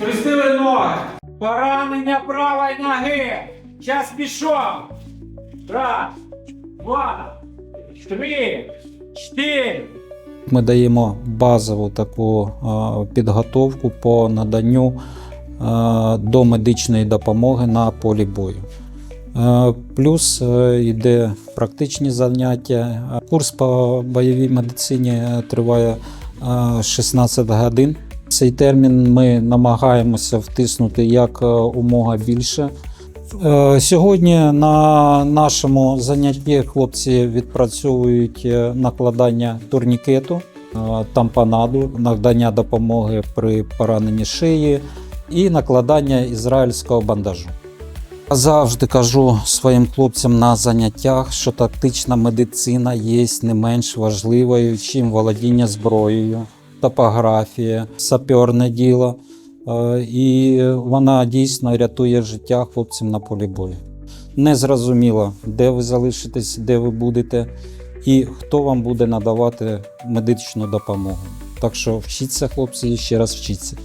Скрестили ноги. Поранення правої ноги. Час пішов. Раз, два, три, чотири. Ми даємо базову таку е, підготовку по наданню е, до медичної допомоги на полі бою. Е, Плюс е, йде практичні заняття. Курс по бойовій медицині триває е, 16 годин. Цей термін ми намагаємося втиснути як е, умога більше. Е, Сьогодні на нашому занятті хлопці відпрацьовують е, накладання турнікету, тампонаду, надання допомоги при пораненні шиї і накладання ізраїльського бандажу. Завжди кажу своїм хлопцям на заняттях, що тактична медицина є не менш важливою, чим володіння зброєю, топографія, саперне діло. Е, І вона дійсно рятує життя хлопцям на полі бою. Не зрозуміло, де ви залишитесь, де ви будете, і хто вам буде надавати медичну допомогу. Так що вчіться, хлопці, і ще раз вчіться.